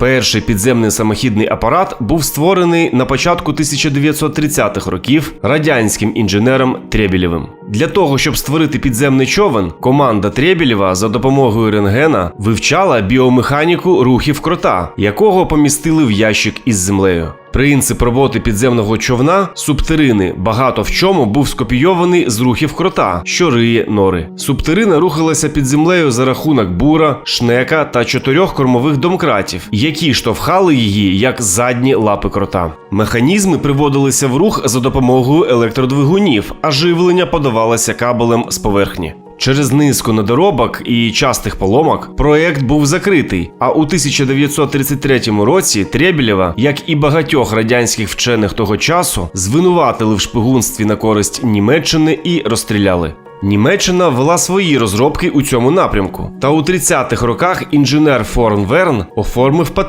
Перший підземний самохідний апарат був створений на початку 1930-х років радянським інженером Требілєвим. Для того, щоб створити підземний човен, команда Требілєва за допомогою рентгена вивчала біомеханіку рухів крота, якого помістили в ящик із землею. Принцип роботи підземного човна субтерини багато в чому був скопійований з рухів крота, що риє нори. Субтерина рухалася під землею за рахунок бура, шнека та чотирьох кормових домкратів, які штовхали її як задні лапи крота. Механізми приводилися в рух за допомогою електродвигунів, а живлення подавалося кабелем з поверхні. Через низку недоробок і частих поломок проект був закритий. А у 1933 році Требілєва, як і багатьох радянських вчених того часу, звинуватили в шпигунстві на користь Німеччини і розстріляли. Німеччина вела свої розробки у цьому напрямку. Та у 30-х роках інженер Форн Верн оформив патент